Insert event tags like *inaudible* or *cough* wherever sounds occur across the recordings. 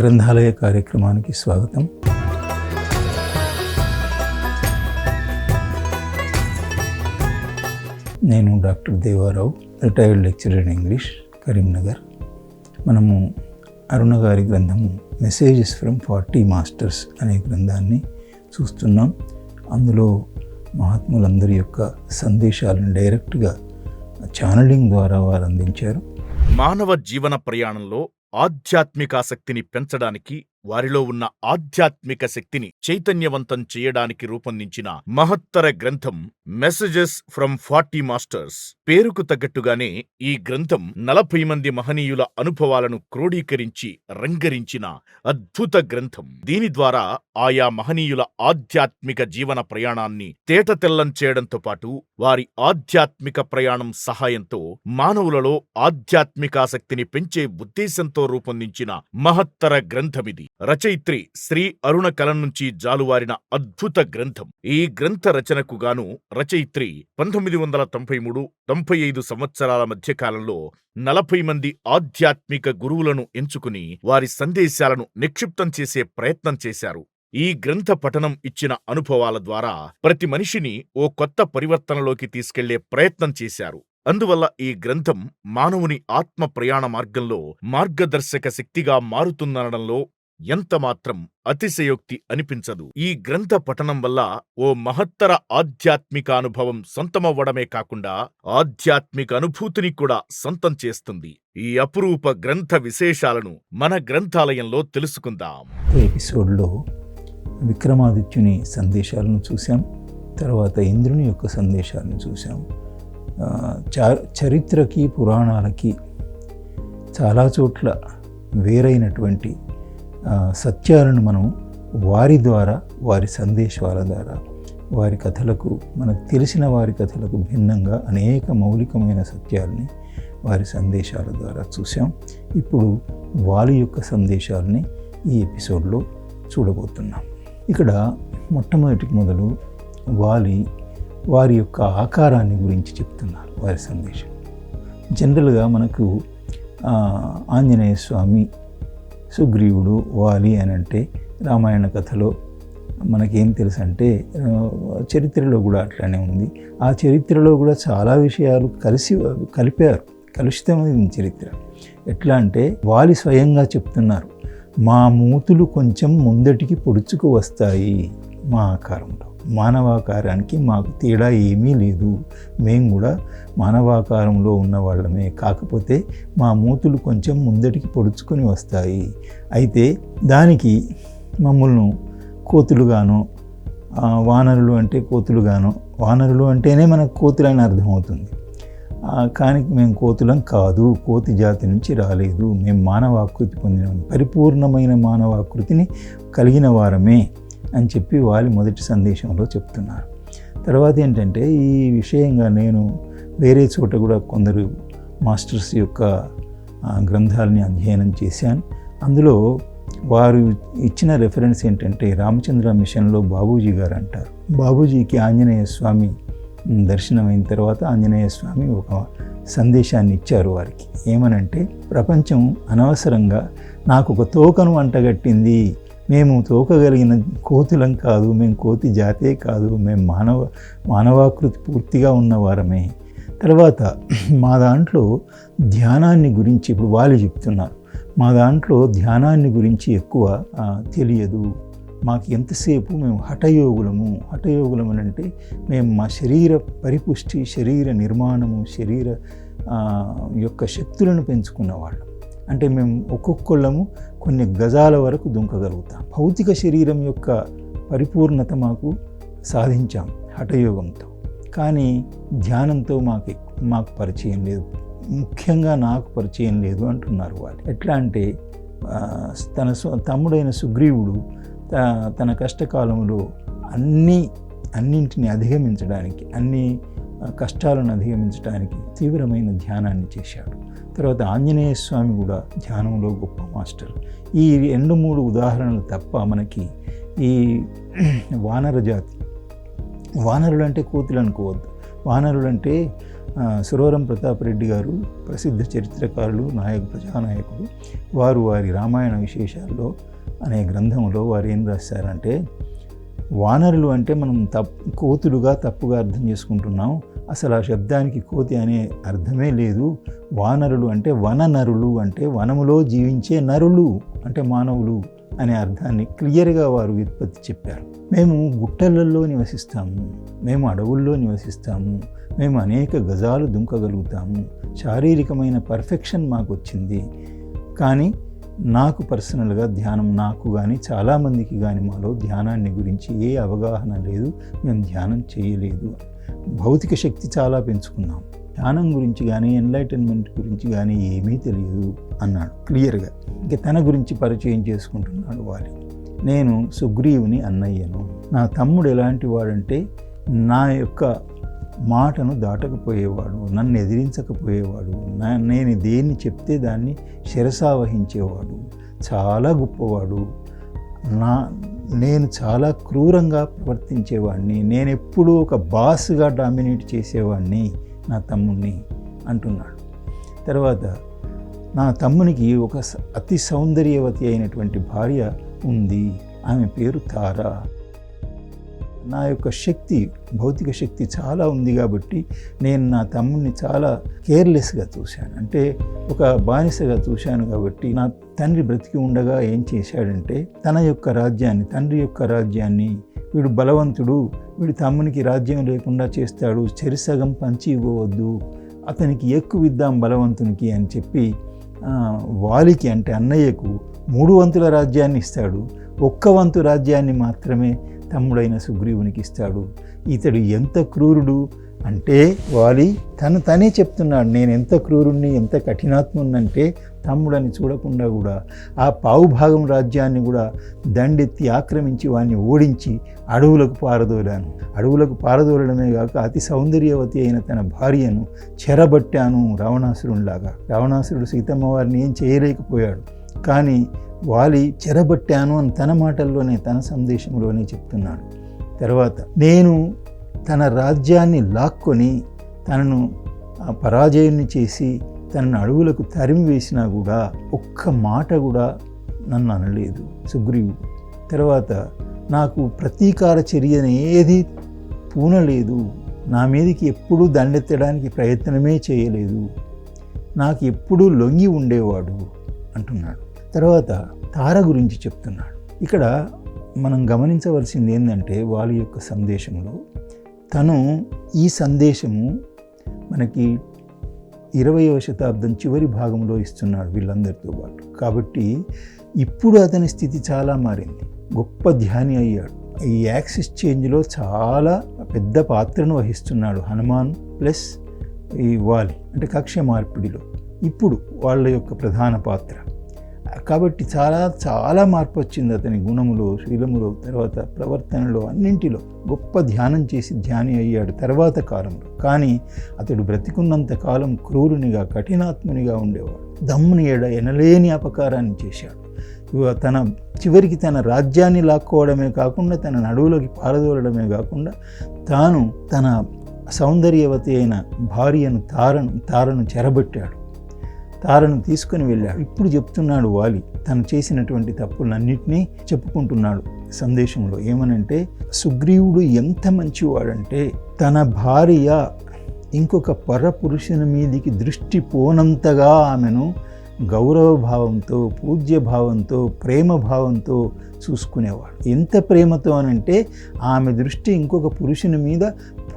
గ్రంథాలయ కార్యక్రమానికి స్వాగతం. నేను doctor Devarao retired lecturer in English Karimnagar. మనము అరుణ గారి గ్రంథము మెసేజెస్ ఫ్రమ్ ఫార్టీ మాస్టర్స్ అనే గ్రంథాన్ని చూస్తున్నాం. అందులో మహాత్ములందరి యొక్క సందేశాలను డైరెక్ట్గా ఛానలింగ్ ద్వారా వారు అందించారు. మానవ జీవన ప్రయాణంలో ఆధ్యాత్మికాసక్తిని పెంచడానికి వారిలో ఉన్న ఆధ్యాత్మిక శక్తిని చైతన్యవంతం చేయడానికి రూపొందించిన మహత్తర గ్రంథం మెసేజెస్ ఫ్రమ్ ఫార్టీ మాస్టర్స్ పేరుకు తగ్గట్టుగానే ఈ గ్రంథం నలభై మంది మహనీయుల అనుభవాలను క్రోడీకరించి రంగరించిన అద్భుత గ్రంథం. దీని ద్వారా ఆయా మహనీయుల ఆధ్యాత్మిక జీవన ప్రయాణాన్ని తేటతెల్లం చేయడంతో పాటు వారి ఆధ్యాత్మిక ప్రయాణం సహాయంతో మానవులలో ఆధ్యాత్మికాసక్తిని పెంచే ఉద్దేశంతో రూపొందించిన మహత్తర గ్రంథమిది. రచయిత్రి శ్రీ అరుణ కలం నుంచి జాలువారిన అద్భుత గ్రంథం. ఈ గ్రంథ రచనకు గాను రచయిత్రి పంతొమ్మిది వందల తొంభై మూడు తొంభై ఐదు సంవత్సరాల మధ్యకాలంలో నలభై మంది ఆధ్యాత్మిక గురువులను ఎంచుకుని వారి సందేశాలను నిక్షిప్తం చేసే ప్రయత్నం చేశారు. ఈ గ్రంథ పఠనం ఇచ్చిన అనుభవాల ద్వారా ప్రతి మనిషిని ఓ కొత్త పరివర్తనలోకి తీసుకెళ్ళే ప్రయత్నం చేశారు. అందువల్ల ఈ గ్రంథం మానవుని ఆత్మ ప్రయాణ మార్గంలో మార్గదర్శక శక్తిగా మారుతుందనడంలో ఎంతమాత్రం అతిశయోక్తి అనిపించదు. ఈ గ్రంథ పఠనం వల్ల ఓ మహత్తర ఆధ్యాత్మిక అనుభవం సొంతమవ్వడమే కాకుండా ఆధ్యాత్మిక అనుభూతిని కూడా సొంతం చేస్తుంది. ఈ అపురూప గ్రంథ విశేషాలను మన గ్రంథాలయంలో తెలుసుకుందాం. ఎపిసోడ్లో విక్రమాదిత్యుని సందేశాలను చూసాం తర్వాత ఇంద్రుని యొక్క సందేశాలను చూసాం చరిత్రకి పురాణాలకి చాలా చోట్ల వేరైనటువంటి సత్యాలను మనం వారి ద్వారా వారి సందేశాల ద్వారా వారి కథలకు మనకు తెలిసిన వారి కథలకు భిన్నంగా అనేక మౌలికమైన సత్యాలని వారి సందేశాల ద్వారా చూసాం ఇప్పుడు వాళ్ళ యొక్క సందేశాలని ఈ ఎపిసోడ్లో చూడబోతున్నాం. ఇక్కడ మొట్టమొదటికి మొదలు వాలి వారి యొక్క ఆకారాన్ని గురించి చెప్తున్నారు వారి సందేశం. జనరల్గా మనకు ఆంజనేయ స్వామి సుగ్రీవుడు వాలి అని అంటే రామాయణ కథలో మనకేం తెలుసు అంటే చరిత్రలో కూడా అట్లానే ఉంది. ఆ చరిత్రలో కూడా చాలా విషయాలు కలిసి కలిపారు కలుషితమైన చరిత్ర. ఎట్లా అంటే వాలి స్వయంగా చెప్తున్నారు మా మూతులు కొంచెం ముందటికి పొడుచుకు వస్తాయి మా ఆకారంలో. మానవాకారానికి మాకు తేడా ఏమీ లేదు. మేము కూడా మానవాకారంలో ఉన్న వాళ్ళమే. కాకపోతే మా మూతులు కొంచెం ముందటికి పొడుచుకొని వస్తాయి. అయితే దానికి మమ్మల్ని కోతులుగాను వానరులు అంటే కోతులుగాను వానరులు అంటేనే మనకు కోతులని అర్థమవుతుంది. కానీ మేము కోతులం కాదు. కోతి జాతి నుంచి రాలేదు. మేము మానవాకృతి పొందిన పరిపూర్ణమైన మానవాకృతిని కలిగిన వారమే. అని చెప్పి వాళ్ళు మొదటి సందేశంలో చెప్తున్నారు. తర్వాత ఏంటంటే ఈ విషయంగా నేను వేరే చోట కూడా కొందరు మాస్టర్స్ యొక్క గ్రంథాలని అధ్యయనం చేశాను. అందులో వారు ఇచ్చిన రెఫరెన్స్ ఏంటంటే రామచంద్ర మిషన్లో బాబూజీ గారు అంటారు. బాబూజీకి ఆంజనేయ స్వామి దర్శనమైన తర్వాత ఆంజనేయ స్వామి ఒక సందేశాన్ని ఇచ్చారు వారికి. ఏమనంటే ప్రపంచం అనవసరంగా నాకు ఒక తోకను అంటగట్టింది. మేము తోకగలిగిన కోతులం కాదు మేము కోతి జాతే కాదు మేము మానవ మానవాకృతి పూర్తిగా ఉన్నవారమే తర్వాత *clears throat* మా దాంట్లో ధ్యానాన్ని గురించి ఇప్పుడు వాళ్ళు చెప్తున్నారు. మా దాంట్లో ధ్యానాన్ని గురించి ఎక్కువ తెలియదు. మాకు ఎంతసేపు మేము హఠయోగులము? హఠయోగులం అని అంటే మేము మా శరీర పరిపుష్టి శరీర నిర్మాణము శరీర యొక్క శక్తులను పెంచుకున్న వాళ్ళం. అంటే మేము ఒక్కొక్కళ్ళము కొన్ని గజాల వరకు దుంకగలుగుతాం. భౌతిక శరీరం యొక్క పరిపూర్ణత మాకు సాధించాం హఠయోగంతో. కానీ ధ్యానంతో మాకు మాకు పరిచయం లేదు. ముఖ్యంగా నాకు పరిచయం లేదు అంటున్నారు వాళ్ళు. ఎట్లా అంటే తన తమ్ముడైన సుగ్రీవుడు త- తన కష్టకాలంలో అన్నీ అన్నింటిని అధిగమించడానికి అన్ని కష్టాలను అధిగమించడానికి తీవ్రమైన ధ్యానాన్ని చేశాడు. తర్వాత ఆంజనేయ స్వామి కూడా ధ్యానంలో గొప్ప మాస్టర్. ఈ రెండు మూడు ఉదాహరణలు తప్ప మనకి ఈ వానర జాతి వానరులు అంటే కోతులు అనుకోవద్దు వానరులు అంటే సురవరం ప్రతాప్ రెడ్డి గారు ప్రసిద్ధ చరిత్రకారులు నాయక ప్రజానాయకుడు వారు వారి రామాయణ విశేషాల్లో అనే గ్రంథంలో వారు ఏం రాశారంటే వానరులు అంటే మనం తప్ కోతులుగా తప్పుగా అర్థం చేసుకుంటున్నాం. అసలు ఆ శబ్దానికి కోతి అనే అర్థమే లేదు. వానరులు అంటే వన నరులు అంటే వనములో జీవించే నరులు అంటే మానవులు అనే అర్థాన్ని క్లియర్గా వారు వ్యుత్పత్తి చెప్పారు. మేము గుట్టలలో నివసిస్తాము మేము అడవుల్లో నివసిస్తాము మేము అనేక గజాలు దుంకగలుగుతాము శారీరకమైన పర్ఫెక్షన్ మాకు వచ్చింది కానీ నాకు పర్సనల్గా ధ్యానం నాకు కానీ చాలామందికి కానీ మాలో ధ్యానాన్ని గురించి ఏ అవగాహన లేదు. మేము ధ్యానం చేయలేదు. భౌతిక శక్తి చాలా పెంచుకున్నాం. ధ్యానం గురించి కానీ ఎన్లైటన్మెంట్ గురించి కానీ ఏమీ తెలియదు అన్నాడు క్లియర్గా. ఇంక తన గురించి పరిచయం చేసుకుంటున్నాడు వాలి నేను సుగ్రీవుని అన్నయ్యను. నా తమ్ముడు ఎలాంటి వాడంటే నా యొక్క మాటను దాటకపోయేవాడు నన్ను ఎదిరించకపోయేవాడు నా నేను దేన్ని చెప్తే దాన్ని శిరసావహించేవాడు చాలా గొప్పవాడు. నా నేను చాలా క్రూరంగా ప్రవర్తించేవాడిని నేను ఎప్పుడూ ఒక బాస్గా డామినేట్ చేసేవాడిని నా తమ్ముణ్ణి అంటున్నాడు. తర్వాత నా తమ్మునికి ఒక స- అతి సౌందర్యవతి అయినటువంటి భార్య ఉంది ఆమె పేరు తారా. నా యొక్క శక్తి భౌతిక శక్తి చాలా ఉంది కాబట్టి నేను నా తమ్ముడిని చాలా కేర్లెస్గా చూశాను. అంటే ఒక బానిసగా చూశాను కాబట్టి నా తండ్రి బ్రతికి ఉండగా ఏం చేశాడంటే తన యొక్క రాజ్యాన్ని తండ్రి యొక్క రాజ్యాన్ని వీడు బలవంతుడు వీడు తమ్మునికి రాజ్యం లేకుండా చేస్తాడు చెరిసగం పంచి ఇవ్వవద్దు అతనికి ఎక్కువ ఇద్దాం బలవంతునికి అని చెప్పి వాలికి అంటే అన్నయ్యకు మూడు వంతుల రాజ్యాన్ని ఇస్తాడు. ఒక్క వంతు రాజ్యాన్ని మాత్రమే తమ్ముడైన సుగ్రీవునికి ఇస్తాడు. ఇతడు ఎంత క్రూరుడు? అంటే వాలి తను తనే చెప్తున్నాడు నేను ఎంత క్రూరుణ్ణి ఎంత కఠినాత్మున్నంటే తమ్ముడని చూడకుండా కూడా ఆ పావు భాగం రాజ్యాన్ని కూడా దండెత్తి ఆక్రమించి వాడిని ఓడించి అడవులకు పారదోలాను. అడవులకు పారదోలడమే కాక అతి సౌందర్యవతి అయిన తన భార్యను చెరబట్టాను రావణాసురునిలాగా. రావణాసురుడు సీతమ్మ వారిని ఏం చేయలేకపోయాడు. కానీ వాలి చెరబట్టాను అని తన మాటల్లోనే తన సందేశంలోనే చెప్తున్నాడు. తర్వాత నేను తన రాజ్యాన్ని లాక్కొని తనను ఆ పరాజయాన్ని చేసి తనను అడవులకు తరిమి వేసినా కూడా ఒక్క మాట కూడా నన్ను అనలేదు. సుగ్రీవుడు తర్వాత నాకు ప్రతీకార చర్యను ఏది పూనలేదు. నా మీదకి ఎప్పుడూ దండెత్తడానికి ప్రయత్నమే చేయలేదు. నాకు ఎప్పుడూ లొంగి ఉండేవాడు అంటున్నాడు. తర్వాత తార గురించి చెప్తున్నాడు. ఇక్కడ మనం గమనించవలసింది ఏంటంటే వాళ్ళ యొక్క సందేశంలో తను ఈ సందేశము మనకి ఇరవయవ శతాబ్దం చివరి భాగంలో ఇస్తున్నాడు వీళ్ళందరితో పాటు. కాబట్టి ఇప్పుడు అతని స్థితి చాలా మారింది. గొప్ప ధ్యాని అయ్యాడు. ఈ యాక్సిస్ చేంజ్లో చాలా పెద్ద పాత్రను వహిస్తున్నాడు హనుమాన్ ప్లస్ ఈ వాలి అంటే కక్ష మార్పిడిలో. ఇప్పుడు వాళ్ళ యొక్క ప్రధాన పాత్ర. కాబట్టి చాలా చాలా మార్పు వచ్చింది అతని గుణములో శీలములో తర్వాత ప్రవర్తనలో అన్నింటిలో. గొప్ప ధ్యానం చేసి ధ్యాని అయ్యాడు తర్వాత కాలంలో. కానీ అతడు బ్రతికున్నంత కాలం క్రూరునిగా కఠినాత్మునిగా ఉండేవాడు. దమ్ముని ఎడ ఎనలేని అపకారాన్ని చేశాడు. తన చివరికి తన రాజ్యాన్ని లాక్కోవడమే కాకుండా తన నడువులోకి పారదోలడమే కాకుండా తాను తన సౌందర్యవతి అయిన భార్యను తారను తారను చెరబట్టాడు. తారను తీసుకుని వెళ్ళాడు. ఇప్పుడు చెప్తున్నాడు వాలి తను చేసినటువంటి తప్పులన్నింటినీ చెప్పుకుంటున్నాడు. సందేశంలో ఏమనంటే సుగ్రీవుడు ఎంత మంచివాడంటే తన భార్య ఇంకొక పరపురుషుని మీదికి దృష్టి పోనంతగా ఆమెను గౌరవ భావంతో పూజ్య భావంతో ప్రేమ భావంతో చూసుకునేవాడు. ఎంత ప్రేమతో అనంటే ఆమె దృష్టి ఇంకొక పురుషుని మీద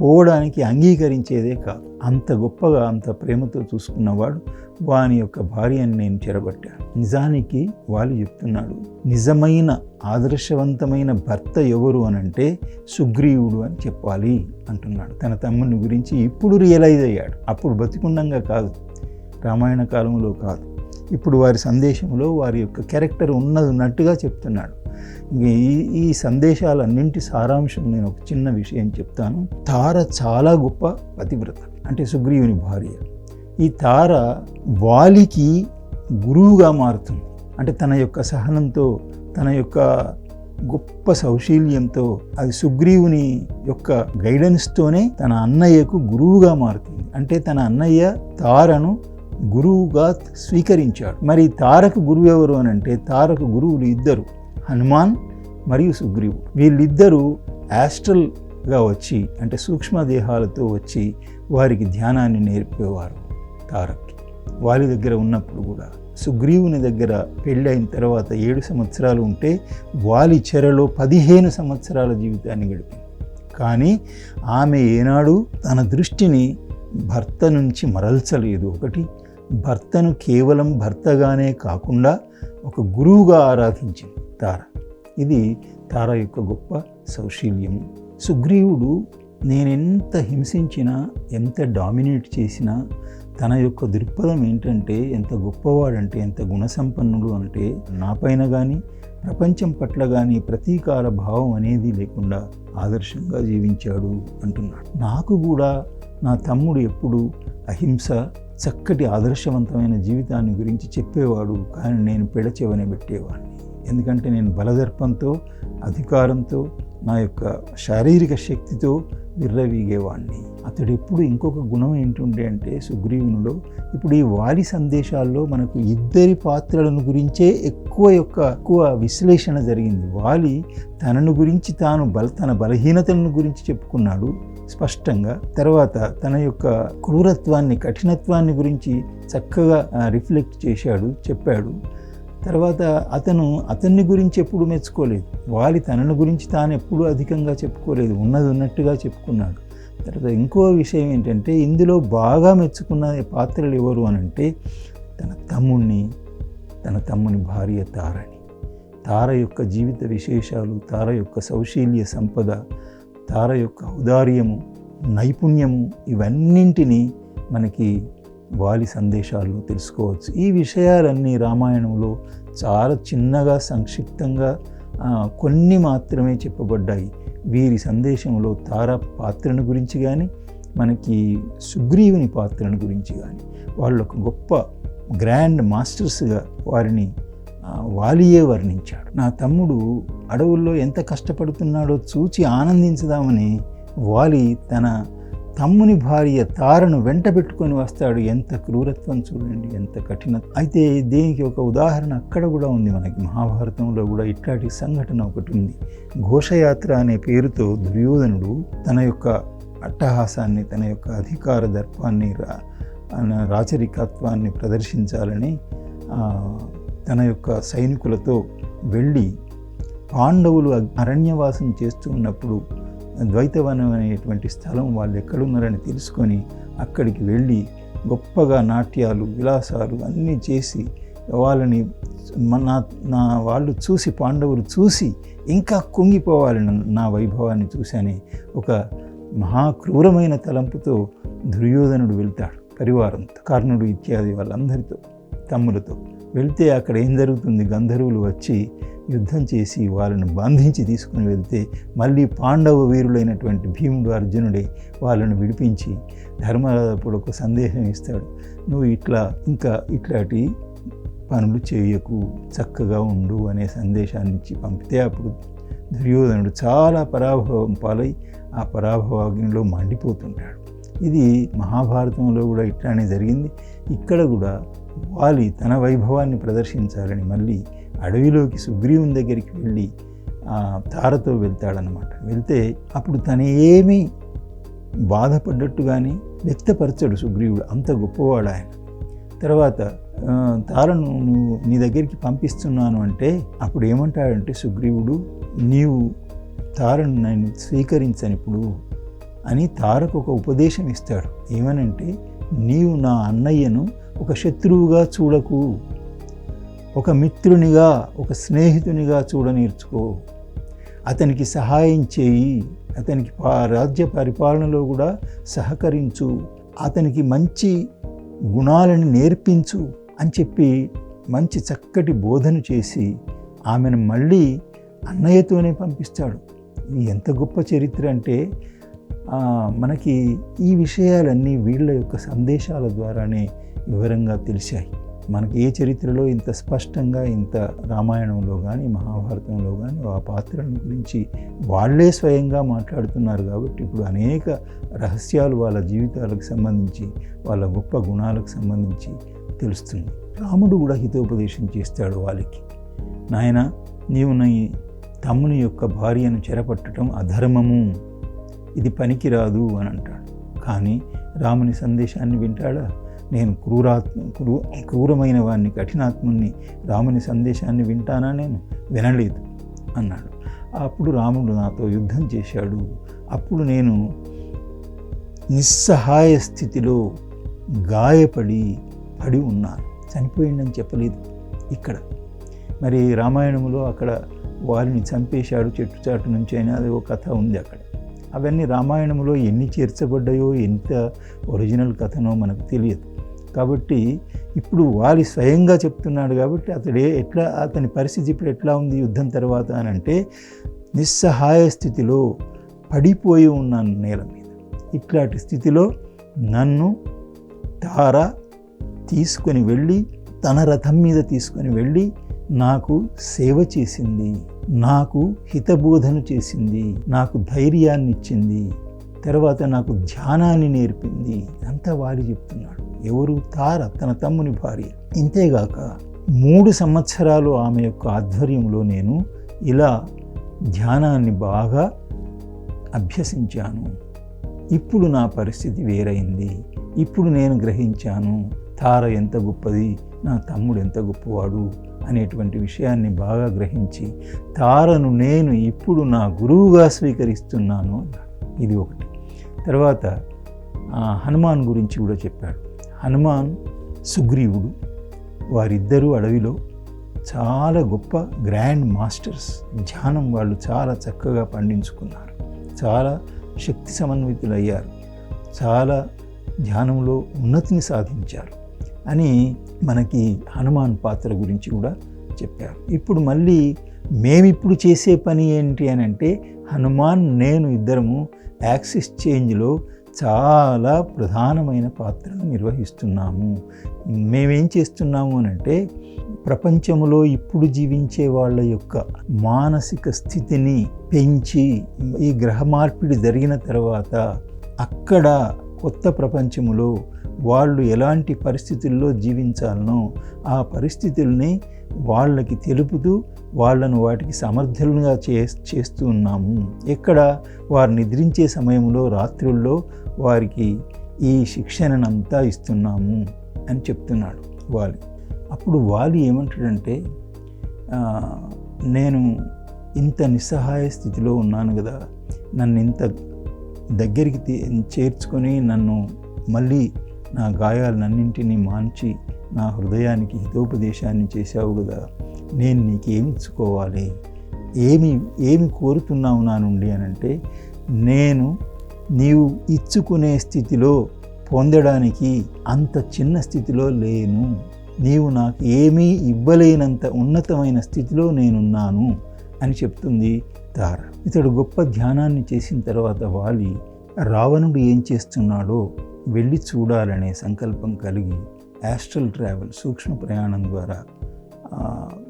పోవడానికి అంగీకరించేదే కాదు. అంత గొప్పగా అంత ప్రేమతో చూసుకున్నవాడు వాని యొక్క భార్యని నేను చెరబట్టాను నిజానికి వాళ్ళు చెప్తున్నాడు నిజమైన ఆదర్శవంతమైన భర్త ఎవరు అనంటే సుగ్రీవుడు అని చెప్పాలి అంటున్నాడు. తన తమ్ముని గురించి ఇప్పుడు రియలైజ్ అయ్యాడు. అప్పుడు బతికుండంగా కాదు రామాయణ కాలంలో కాదు. ఇప్పుడు వారి సందేశంలో వారి యొక్క క్యారెక్టర్ ఉన్నది ఉన్నట్టుగా చెప్తున్నాడు. ఈ ఈ సందేశాలన్నింటి సారాంశం నేను ఒక చిన్న విషయం చెప్తాను. తార చాలా గొప్ప పతివ్రత. అంటే సుగ్రీవుని భార్య. ఈ తార వాలికి గురువుగా మారుతుంది. అంటే తన యొక్క సహనంతో తన యొక్క గొప్ప సౌశీల్యంతో అది సుగ్రీవుని యొక్క గైడెన్స్తోనే తన అన్నయ్యకు గురువుగా మారుతుంది. అంటే తన అన్నయ్య తారను గురువుగా స్వీకరించాడు. మరి తారకు గురువు ఎవరు అని అంటే తారకు గురువులు ఇద్దరు హనుమాన్ మరియు సుగ్రీవు వీళ్ళిద్దరూ గా వచ్చి అంటే సూక్ష్మదేహాలతో వచ్చి వారికి ధ్యానాన్ని నేర్పేవారు తారక్కి వారి దగ్గర ఉన్నప్పుడు కూడా సుగ్రీవుని దగ్గర పెళ్ళి అయిన తర్వాత ఏడు సంవత్సరాలు ఉంటే వాలి చెరలో పదిహేను సంవత్సరాల జీవితాన్ని గడిపింది కానీ ఆమె ఏనాడు తన దృష్టిని భర్త నుంచి మరల్చలేదు. ఒకటి భర్తను కేవలం భర్తగానే కాకుండా ఒక గురువుగా ఆరాధించింది తార ఇది తార యొక్క గొప్ప సౌశీల్యం సుగ్రీవుడు నేనెంత హింసించినా ఎంత డామినేట్ చేసినా తన యొక్క దృక్పథం ఏంటంటే ఎంత గొప్పవాడంటే ఎంత గుణసంపన్నుడు అంటే నాపైన కానీ ప్రపంచం పట్ల కానీ ప్రతీకార భావం అనేది లేకుండా ఆదర్శంగా జీవించాడు అంటున్నాడు. నాకు కూడా నా తమ్ముడు ఎప్పుడు అహింస చక్కటి ఆదర్శవంతమైన జీవితాన్ని గురించి చెప్పేవాడు కానీ నేను పెడచెవనే పెట్టేవాడిని ఎందుకంటే నేను బలదర్పంతో అధికారంతో నా యొక్క శారీరక శక్తితో విర్రవీగేవాడిని అతడు ఎప్పుడు ఇంకొక గుణం ఏంటుండే అంటే సుగ్రీవునిలో ఇప్పుడు ఈ వాలి సందేశాల్లో మనకు ఇద్దరి పాత్రలను గురించే ఎక్కువ యొక్క ఎక్కువ విశ్లేషణ జరిగింది. వాలి తనను గురించి తాను బల తన బలహీనతలను గురించి చెప్పుకున్నాడు స్పష్టంగా. తర్వాత తన యొక్క క్రూరత్వాన్ని కఠినత్వాన్ని గురించి చక్కగా రిఫ్లెక్ట్ చేశాడు చెప్పాడు. తర్వాత అతను అతన్ని గురించి ఎప్పుడు మెచ్చుకోలేదు. వాలి తనను గురించి తాను ఎప్పుడూ అధికంగా చెప్పుకోలేదు. ఉన్నది ఉన్నట్టుగా చెప్పుకున్నాడు. తర్వాత ఇంకో విషయం ఏంటంటే ఇందులో బాగా మెచ్చుకున్న పాత్రలు ఎవరు అని అంటే తన తమ్ముణ్ణి తన తమ్ముని భార్య తారని. తార యొక్క జీవిత విశేషాలు తార యొక్క సౌశీల్య సంపద తార యొక్క ఔదార్యము నైపుణ్యము ఇవన్నింటినీ మనకి వాలి సందేశాలు తెలుసుకోవచ్చు. ఈ విషయాలన్నీ రామాయణంలో చాలా చిన్నగా సంక్షిప్తంగా కొన్ని మాత్రమే చెప్పబడ్డాయి. వీరి సందేశంలో తార పాత్రను గురించి కానీ మనకి సుగ్రీవుని పాత్రను గురించి కానీ వాళ్ళు ఒక గొప్ప గ్రాండ్ మాస్టర్స్గా వారిని వాలియే వర్ణించాడు. నా తమ్ముడు అడవుల్లో ఎంత కష్టపడుతున్నాడో చూచి ఆనందించదామని వాలి తన తమ్ముని భార్య తారను వెంట పెట్టుకొని వస్తాడు. ఎంత క్రూరత్వం చూడండి ఎంత కఠిన అయితే దీనికి ఒక ఉదాహరణ అక్కడ కూడా ఉంది మనకి. మహాభారతంలో కూడా ఇట్లాంటి సంఘటన ఒకటి ఉంది. ఘోషయాత్ర అనే పేరుతో దుర్యోధనుడు తన యొక్క అట్టహాసాన్ని తన యొక్క అధికార దర్పాన్ని రా రాచరికత్వాన్ని ప్రదర్శించాలని తన యొక్క సైనికులతో వెళ్ళి పాండవులు అరణ్యవాసం చేస్తూ ఉన్నప్పుడు ద్వైతవనం అనేటువంటి స్థలం వాళ్ళు ఎక్కడున్నారని తెలుసుకొని అక్కడికి వెళ్ళి గొప్పగా నాట్యాలు విలాసాలు అన్నీ చేసి వాళ్ళని మన- నా నా వాళ్ళు చూసి పాండవులు చూసి ఇంకా కుంగిపోవాలి నా వైభవాన్ని చూశానే ఒక మహాక్రూరమైన తలంపుతో దుర్యోధనుడు వెళ్తాడు పరివారంతో కర్ణుడు ఇత్యాది వాళ్ళందరితో తమ్ములతో. వెళ్తే అక్కడ ఏం జరుగుతుంది? గంధర్వులు వచ్చి యుద్ధం చేసి వాళ్ళని బంధించి తీసుకుని వెళ్తే మళ్ళీ పాండవ వీరులైనటువంటి భీముడు అర్జునుడే వాళ్ళను విడిపించి ధర్మరాజప్పుడు ఒక సందేశం ఇస్తాడు. నువ్వు ఇట్లా ఇంకా ఇట్లాంటి పనులు చేయకు చక్కగా ఉండు అనే సందేశాన్ని ఇచ్చి పంపితే అప్పుడు దుర్యోధనుడు చాలా పరాభవం పాలై ఆ పరాభవాగ్నిలో మండిపోతుంటాడు. ఇది మహాభారతంలో కూడా ఇట్లానే జరిగింది. ఇక్కడ కూడా వాలి తన వైభవాన్ని ప్రదర్శించాలని మళ్ళీ అడవిలోకి సుగ్రీవుని దగ్గరికి వెళ్ళి ఆ తారతో వెళ్తాడనమాట వెళ్తే అప్పుడు తను ఏమీ బాధపడ్డట్టు కానీ వ్యక్తపరచడు సుగ్రీవుడు. అంత గొప్పవాడు ఆయన. తర్వాత తారను నువ్వు నీ దగ్గరికి పంపిస్తున్నాను అంటే అప్పుడు ఏమంటాడంటే సుగ్రీవుడు నీవు తారను నేను స్వీకరించని ఇప్పుడు అని తారకు ఒక ఉపదేశం ఇస్తాడు. ఏమనంటే నీవు నా అన్నయ్యను ఒక శత్రువుగా చూడకు. ఒక మిత్రునిగా ఒక స్నేహితునిగా చూడ నేర్చుకో అతనికి సహాయం చేయి. అతనికి రాజ్య పరిపాలనలో కూడా సహకరించు. అతనికి మంచి గుణాలను నేర్పించు అని చెప్పి మంచి చక్కటి బోధన చేసి ఆమెను మళ్ళీ అన్నయ్యతోనే పంపిస్తాడు. ఇది ఎంత గొప్ప చరిత్ర అంటే మనకి ఈ విషయాలన్నీ వీళ్ళ యొక్క సందేశాల ద్వారానే వివరంగా తెలిసాయి మనకి ఏ చరిత్రలో ఇంత స్పష్టంగా ఇంత రామాయణంలో కానీ మహాభారతంలో కానీ ఆ పాత్రల గురించి వాళ్ళే స్వయంగా మాట్లాడుతున్నారు కాబట్టి ఇప్పుడు అనేక రహస్యాలు వాళ్ళ జీవితాలకు సంబంధించి వాళ్ళ గొప్ప గుణాలకు సంబంధించి తెలుస్తుంది. రాముడు కూడా హితోపదేశం చేస్తాడు వాళ్ళకి. నాయన నీవు నీ తమ్ముని యొక్క భార్యను చెరపట్టడం అధర్మము. ఇది పనికిరాదు అని అంటాడు. కానీ రాముని సందేశాన్ని వింటాడా? నేను క్రూరాత్మ క్రూ క్రూరమైన వాడిని కఠినాత్ముని రాముని సందేశాన్ని వింటానా నేను? వినలేదు అన్నాడు. అప్పుడు రాముడు నాతో యుద్ధం చేశాడు. అప్పుడు నేను నిస్సహాయ స్థితిలో గాయపడి పడి ఉన్నాను. చనిపోయిందని చెప్పలేదు ఇక్కడ. మరి రామాయణంలో అక్కడ వారిని చంపేశాడు చెట్టు చాటు నుంచి అయినా అది ఒక కథ ఉంది అక్కడ. అవన్నీ రామాయణంలో ఎన్ని చేర్చబడ్డాయో ఎంత ఒరిజినల్ కథనో మనకు తెలియదు. కాబట్టి ఇప్పుడు వారి స్వయంగా చెప్తున్నాడు కాబట్టి అతడే ఎట్లా అతని పరిస్థితి ఇప్పుడు ఎట్లా ఉంది యుద్ధం తర్వాత అని అంటే నిస్సహాయ స్థితిలో పడిపోయి ఉన్నాను నేల మీద. ఇట్లాంటి స్థితిలో నన్ను తార తీసుకొని వెళ్ళి తన రథం మీద తీసుకొని వెళ్ళి నాకు సేవ చేసింది. నాకు హితబోధన చేసింది నాకు ధైర్యాన్ని ఇచ్చింది తర్వాత నాకు ధ్యానాన్ని నేర్పింది అంతా వారి చెప్తున్నాడు. ఎవరు? తార తన తమ్ముని భార్య. ఇంతేగాక మూడు సంవత్సరాలు ఆమె యొక్క ఆధ్వర్యంలో నేను ఇలా ధ్యానాన్ని బాగా అభ్యసించాను. ఇప్పుడు నా పరిస్థితి వేరైంది. ఇప్పుడు నేను గ్రహించాను తార ఎంత గొప్పది నా తమ్ముడు ఎంత గొప్పవాడు అనేటువంటి విషయాన్ని బాగా గ్రహించి తారను నేను ఇప్పుడు నా గురువుగా స్వీకరిస్తున్నాను అన్నాడు ఇది ఒకటి. తర్వాత ఆ, హనుమాన్ గురించి కూడా చెప్పాడు. హనుమాన్ సుగ్రీవుడు వారిద్దరూ అడవిలో చాలా గొప్ప గ్రాండ్ మాస్టర్స్. ధ్యానం వాళ్ళు చాలా చక్కగా పండించుకున్నారు. చాలా శక్తి సమన్వితులయ్యారు. చాలా ధ్యానంలో ఉన్నతిని సాధించారు. అని మనకి హనుమాన్ పాత్ర గురించి కూడా చెప్పారు. ఇప్పుడు మళ్ళీ మేమిప్పుడు చేసే పని ఏంటి అని అంటే హనుమాన్ నేను ఇద్దరము యాక్సిస్ చేంజ్లో చాలా ప్రధానమైన పాత్రను నిర్వహిస్తున్నాము. మేమేం చేస్తున్నాము అని అంటే ప్రపంచంలో ఇప్పుడు జీవించే వాళ్ళ యొక్క మానసిక స్థితిని పెంచి ఈ గ్రహ మార్పిడి జరిగిన తర్వాత అక్కడ కొత్త ప్రపంచములో వాళ్ళు ఎలాంటి పరిస్థితుల్లో జీవించాలనో ఆ పరిస్థితుల్ని వాళ్ళకి తెలుపుతూ వాళ్ళను వాటికి సమర్థులుగా చే చేస్తూ ఉన్నాము. ఇక్కడ వారు నిద్రించే సమయంలో రాత్రుల్లో వారికి ఈ శిక్షణనంతా ఇస్తున్నాము అని చెప్తున్నాడు వాలి. అప్పుడు వాలి ఏమంటాడంటే నేను ఇంత నిస్సహాయ స్థితిలో ఉన్నాను కదా నన్ను ఇంత దగ్గరికి తీ- చేర్చుకొని నన్ను మళ్ళీ నా గాయాలన్నింటినీ మాంచి నా హృదయానికి హితోపదేశాన్ని చేశావు కదా నేను నీకేమి ఏమి ఏమి కోరుతున్నావు నా నుండి అని అంటే నేను నీవు ఇచ్చుకునే స్థితిలో పొందడానికి అంత చిన్న స్థితిలో లేను. నీవు నాకు ఏమీ ఇవ్వలేనంత ఉన్నతమైన స్థితిలో నేనున్నాను అని చెప్తుంది తార ఇతడు గొప్ప ధ్యానాన్ని చేసిన తర్వాత వాలి రావణుడు ఏం చేస్తున్నాడో వెళ్ళి చూడాలనే సంకల్పం కలిగి యాస్ట్రల్ ట్రావెల్ సూక్ష్మ ప్రయాణం ద్వారా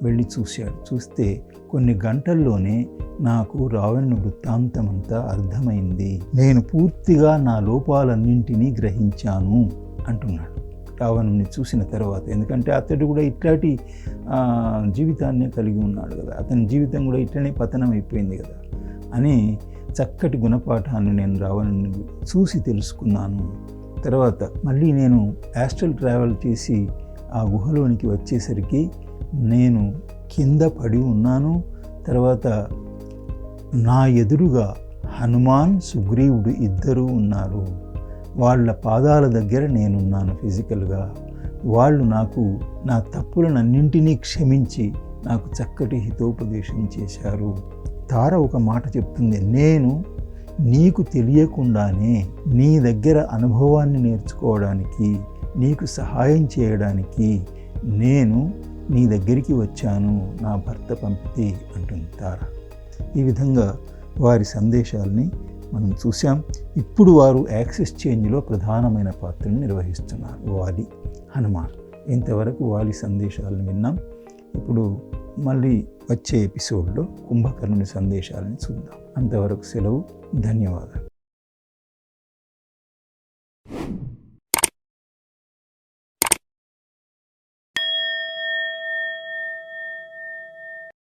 వెళ్ళి చూశాడు. చూస్తే కొన్ని గంటల్లోనే నాకు రావణుని వృత్తాంతం అంతా అర్థమైంది. నేను పూర్తిగా నా లోపాలన్నింటినీ గ్రహించాను అంటున్నాడు. రావణుని చూసిన తర్వాత ఎందుకంటే అతడు కూడా ఇట్లాంటి జీవితాన్నే కలిగి ఉన్నాడు కదా. అతని జీవితం కూడా ఇట్లనే పతనం అయిపోయింది కదా అని చక్కటి గుణపాఠాన్ని నేను రావణుని చూసి తెలుసుకున్నాను. తర్వాత మళ్ళీ నేను యాస్ట్రల్ ట్రావెల్ చేసి ఆ గుహలోనికి వచ్చేసరికి నేను కింద పడి ఉన్నాను. తర్వాత నా ఎదురుగా హనుమాన్ సుగ్రీవుడు ఇద్దరూ ఉన్నారు. వాళ్ళ పాదాల దగ్గర నేనున్నాను ఫిజికల్గా వాళ్ళు నాకు నా తప్పులనన్నింటినీ క్షమించి నాకు చక్కటి హితోపదేశం చేశారు. తార ఒక మాట చెప్తుంది నేను నీకు తెలియకుండానే నీ దగ్గర అనుభవాన్ని నేర్చుకోవడానికి నీకు సహాయం చేయడానికి నేను నీ దగ్గరికి వచ్చాను నా భర్త పంపితే అంటుంది తార. ఈ విధంగా వారి సందేశాల్ని మనం చూసాం ఇప్పుడు వారు యాక్సెస్ చేంజ్లో ప్రధానమైన పాత్రను నిర్వహిస్తున్నారు. వాలి హనుమాన్. ఇంతవరకు వాలి సందేశాలను విన్నాం. ఇప్పుడు మళ్ళీ వచ్చే ఎపిసోడ్లో కుంభకర్ణుని సందేశాలను చూద్దాం. అంతవరకు సెలవు ధన్యవాదాలు.